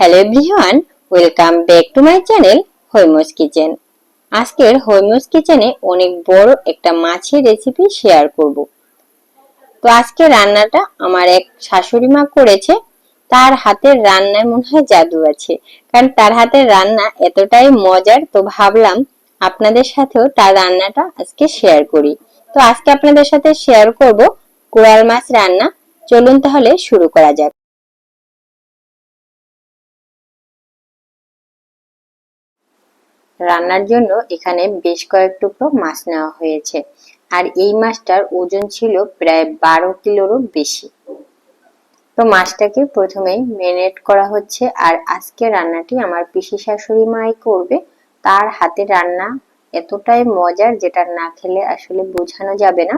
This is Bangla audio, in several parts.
Hello everyone welcome back to my channel হৈমস kitchen আজকের হৈমস কিচেনে অনেক বড় একটা মাছের রেসিপি শেয়ার করব। তো আজকে রান্নাটা আমার এক শাশুড়ি মা করেছে, তার হাতের রান্নায় মনে হয় জাদু আছে, কারণ তার হাতের রান্না এতটাই মজার, তো ভাবলাম আপনাদের সাথেও তার রান্নাটা আজকে শেয়ার করি। তো আজকে আপনাদের সাথে শেয়ার করব কোরাল মাছ রান্না, চলুন তাহলে শুরু করা যাক। রান্নার জন্য এখানে বেশ কয়েক টুকরো মাছ নেওয়া হয়েছে। আর এই মাছটার ওজন ছিল প্রায় বারো কিলোরও বেশি। তো মাছটাকে প্রথমেই মেরিনেট করা হচ্ছে আর আজকে রান্নাটি আমার পিসি শাশুড়ি মাই করবে। তার হাতে রান্না এতটাই মজার যেটা না খেলে আসলে বোঝানো যাবে না।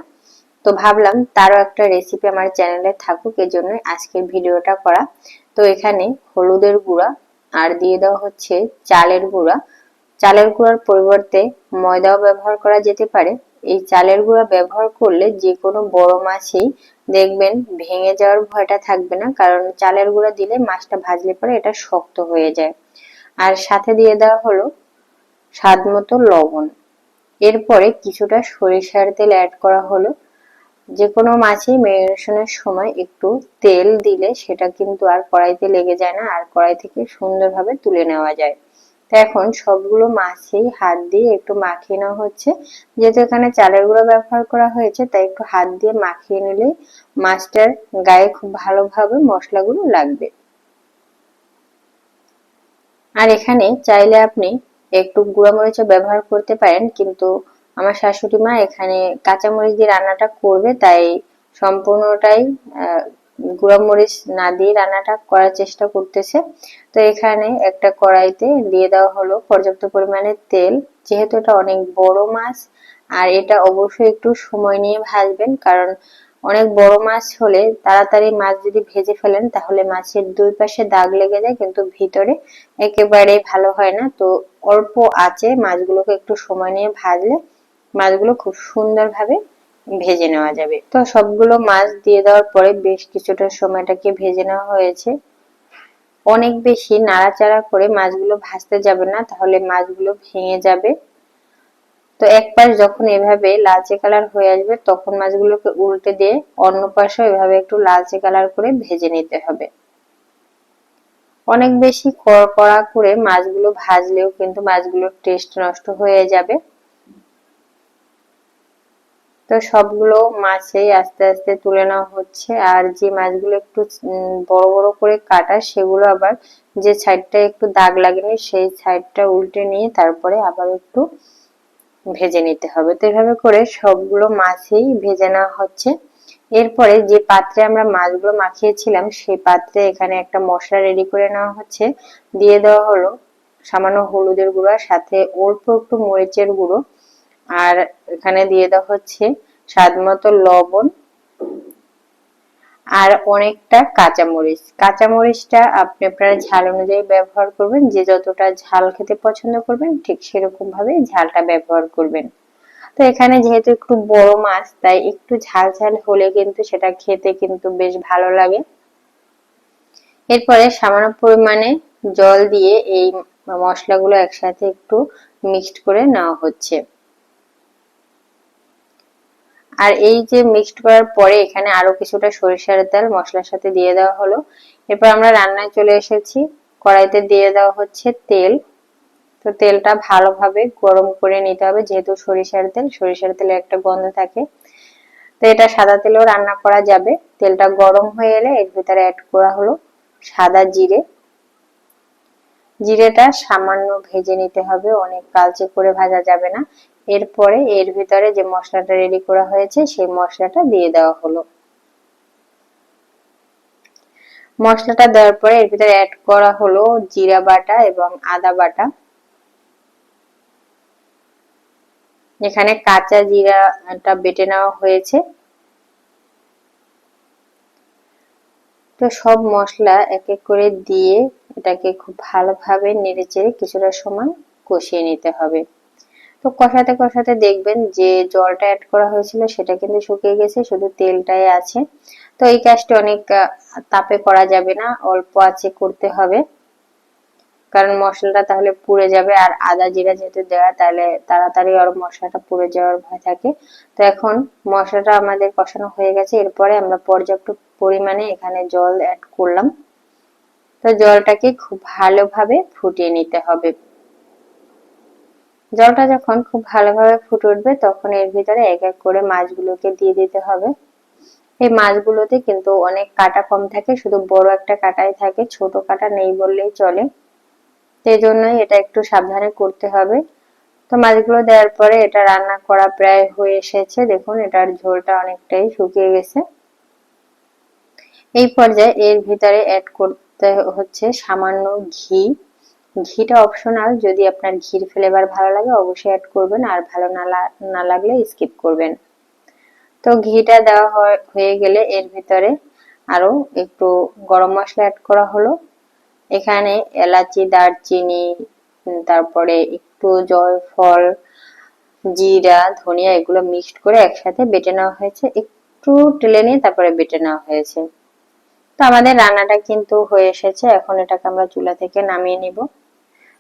তো ভাবলাম তারও একটা রেসিপি আমার চ্যানেলে থাকুক এজন্য আজকের ভিডিওটা করা। তো এখানে হলুদের গুঁড়া আর দিয়ে দেওয়া হচ্ছে চালের গুঁড়া। চালের গুঁড়ার পরিবর্তে ময়দাও ব্যবহার করা যেতে পারে। এই চালের গুঁড়া ব্যবহার করলে যে কোনো বড় মাছই দেখবেন ভেঙে যাওয়ার ভয়টা থাকবে না, কারণ চালের গুঁড়া দিলে মাছটা ভাজলে পরে এটা শক্ত হয়ে যায়। আর সাথে দিয়ে দেওয়া হলো স্বাদ মতো লবণ। এরপরে কিছুটা সরিষার তেল অ্যাড করা হলো। যে কোনো মাছই ম্যারিনেশনের সময় একটু তেল দিলে সেটা কিন্তু আর কড়াইতে লেগে যায় না, আর কড়াই থেকে সুন্দরভাবে তুলে নেওয়া যায়। এখন সবগুলো মাছেই হাত দিয়ে একটু মাখিয়ে নেওয়া হচ্ছে। যেহেতু এখানে চালের গুঁড়ো ব্যবহার করা হয়েছে, তাই একটু হাত দিয়ে মাখিয়ে নিলে মাছটার গায়ে খুব ভালোভাবে মশলাগুলো লাগবে। আর এখানে চাইলে আপনি একটু গুঁড়া মরিচও ব্যবহার করতে পারেন, কিন্তু আমার শাশুড়ি মা এখানে কাঁচামরিচ দিয়ে রান্নাটা করবে, তাই সম্পূর্ণটাই মরিচ না দিয়ে রান্নাটা করার চেষ্টা করতেছে। তো এখানে একটা কড়াইতে দিয়ে দেওয়া হলো পর্যাপ্ত পরিমাণে তেল। যেহেতু এটা অনেক বড় মাছ, আর এটা অবশ্যই একটু সময় নিয়ে ভাজবেন, কারণ অনেক বড় মাছ হলে তাড়াতাড়ি মাছ যদি ভেজে ফেলেন, তাহলে মাছের দুই পাশে দাগ লেগে যায়, কিন্তু ভিতরে একেবারে ভালো হয় না। তো অল্প আছে মাছগুলোকে একটু সময় নিয়ে ভাজলে মাছগুলো খুব সুন্দরভাবে ভেজে নেওয়া যাবে। তো সবগুলো মাছ দিয়ে দেওয়ার পরে বেশ কিছুটা সময়টাকে ভেজে নেওয়া হয়েছে। অনেক বেশি নাড়াচাড়া করে মাছগুলো ভাজতে যাবে না, তাহলে মাছগুলো ভেঙে যাবে। তো এক পাশ যখন এভাবে লালচে কালার হয়ে আসবে, তখন মাছগুলোকে উল্টে দিয়ে অন্য পাশে এভাবে একটু লালচে কালার করে ভেজে নিতে হবে। অনেক বেশি কড়া করে মাছগুলো ভাজলেও কিন্তু মাছগুলোর টেস্ট নষ্ট হয়ে যাবে। তো সবগুলো মাছেই আস্তে আস্তে তুলে নেওয়া হচ্ছে। আর যে মাছগুলো একটু বড় বড় করে কাটা, সেগুলো আবার যে সাইডটা একটু দাগ লাগেনি, সেই সাইডটা উল্টে নিয়ে তারপরে আবার একটু ভেজে নিতে হবে। তো এভাবে করে সবগুলো মাছই ভেজে নেওয়া হচ্ছে। এরপরে যে পাত্রে আমরা মাছগুলো মাখিয়েছিলাম, সেই পাত্রে এখানে একটা মশলা রেডি করে নেওয়া হচ্ছে। দিয়ে দেওয়া হলো সামান্য হলুদের গুঁড়া সাথে অল্প একটু মরিচের গুঁড়ো। আর এখানে দিয়ে দেওয়া হচ্ছে স্বাদ মতো লবণ আর অনেকটা কাঁচামরিচ। কাঁচামরিচটা আপনি আপনার ঝাল অনুযায়ী ব্যবহার করবেন, যে যতটা ঝাল খেতে পছন্দ করবেন, ঠিক সেরকম ভাবে ঝালটা ব্যবহার করবেন। তো এখানে যেহেতু একটু বড় মাছ, তাই একটু ঝাল ঝাল হলে কিন্তু সেটা খেতে কিন্তু বেশ ভালো লাগে। এরপরে সামান্য পরিমাণে জল দিয়ে এই মশলাগুলো একসাথে একটু মিক্সড করে নেওয়া হচ্ছে। আর এই যে মিক্সড করার পরে এখানে আরও কিছুটা সরিষার তেল মশলার সাথে দিয়ে দেওয়া হলো। এরপর আমরা রান্নায় চলে এসেছি। কড়াইতে দিয়ে দেওয়া হচ্ছে তেল। তো তেলটা ভালোভাবে গরম করে নিতে হবে, যেহেতু সরিষার তেল, সরিষার তেলে একটা গন্ধ থাকে। তো এটা সাদা তেলেও রান্না করা যাবে। তেলটা গরম হয়ে এলে এর ভিতরে অ্যাড করা হলো সাদা জিরে। জিরেটা সামান্য ভেজে নিতে হবে, অনেক কালচে করে ভাজা যাবে না। এরপরে এর ভিতরে যে মশলাটা রেডি করা হয়েছে, সেই মশলাটা দিয়ে দেওয়া হলো। মশলাটা দেওয়ার পরে এর ভিতরে অ্যাড করা হলো জিরা বাটা এবং আদা বাটা। এখানে কাঁচা জিরাটা বেটে নেওয়া হয়েছে। তো সব মশলা এক এক করে দিয়ে এটাকে খুব ভালোভাবে নেড়ে চেড়ে কিছুটা সময় কষিয়ে নিতে হবে। তো কষাতে কষাতে দেখবেন যে জলটা অ্যাড করা হয়েছিল সেটা কিন্তু শুকিয়ে গেছে, শুধু তেলটাই আছে। তো এই কাজটি অনেক তাপে করা যাবে না, অল্প আছে করতে হবে। কারণ মশলাটা তাহলে পুড়ে যাবে আর আদা জিরা যেহেতু দেওয়া, তাহলে তাড়াতাড়ি আর মশলাটা পুড়ে যাওয়ার ভয় থাকে। তো এখন মশলাটা আমাদের কষানো হয়ে গেছে, এরপরে আমরা পর্যাপ্ত পরিমাণে এখানে জল অ্যাড করলাম। তো জলটাকে খুব ভালোভাবে ফুটিয়ে নিতে হবে। জলটা যখন খুব ভালোভাবে ফুটে উঠবে, তখন এর ভিতরে এক এক করে মাছগুলোকে দিয়ে দিতে হবে। এই মাছগুলোতে কিন্তু অনেক কাটা কম থাকে, শুধু বড় একটা কাটাই থাকে, ছোট কাটা নেই বললেই চলে। সেই জন্যই এটা একটু সাবধানে করতে হবে। তো মাছগুলো দেওয়ার পরে এটা রান্না করা প্রায় হয়ে এসেছে। দেখুন, এটার ঝোলটা অনেকটাই শুকিয়ে গেছে। এই পর্যায়ে এর ভিতরে অ্যাড করতে হচ্ছে সামান্য ঘি। ঘিটা অপশনাল যদি আপনার ঘির ফ্লেভার ভালো লাগে অবশ্যই অ্যাড করবেন, আর ভালো না না লাগলে স্কিপ করবেন। তো ঘিটা দেওয়া হয়ে গেলে এর ভিতরে আরও একটু গরম মশলা অ্যাড করা হলো। এখানে এলাচি, দারচিনি তারপরে একটু জয়ফল জিরা, ধনিয়া এগুলো মিক্সড করে একসাথে বেটে নেওয়া হয়েছে। একটু টেলে নিয়ে তারপরে বেটে নেওয়া হয়েছে। তো আমাদের রান্নাটা কিন্তু হয়ে এসেছে। এখন এটাকে আমরা চুলা থেকে নামিয়ে নিব।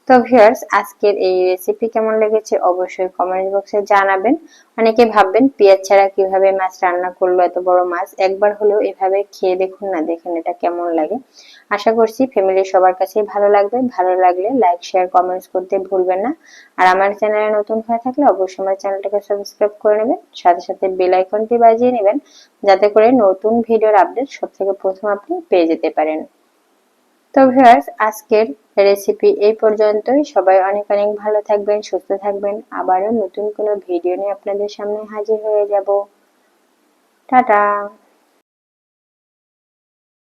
তো ভিউয়ার্স, আজকের এই রেসিপি কেমন লেগেছে অবশ্যই কমেন্ট বক্সে জানাবেন। অনেকে ভাববেন, পেঁয়াজ ছাড়া কীভাবে মাছ রান্না করল এত বড় মাছ? একবার হলেও এভাবে খেয়ে দেখুন না, দেখেন এটা কেমন লাগে। আশা করছি ফ্যামিলির সবার কাছেই ভালো লাগবে। ভালো লাগলে লাইক শেয়ার কমেন্টস করতে ভুলবেন না। আর আমার চ্যানেলে নতুন হয়ে থাকলে অবশ্যই আমার চ্যানেলটাকে সাবস্ক্রাইব করে নেবেন। সাথে সাথে বেল আইকনটি বাজিয়ে নেবেন, যাতে করে নতুন ভিডিওর আপডেট সব থেকে প্রথম আপনি পেয়ে যেতে পারেন। তো ভিউয়ার্স, আজকের রেসিপি এই পর্যন্তই। সবাই অনেক অনেক ভালো থাকবেন, সুস্থ থাকবেন। আবারও নতুন কোনো ভিডিও নিয়ে আপনাদের সামনে হাজির হয়ে যাব। টাটা!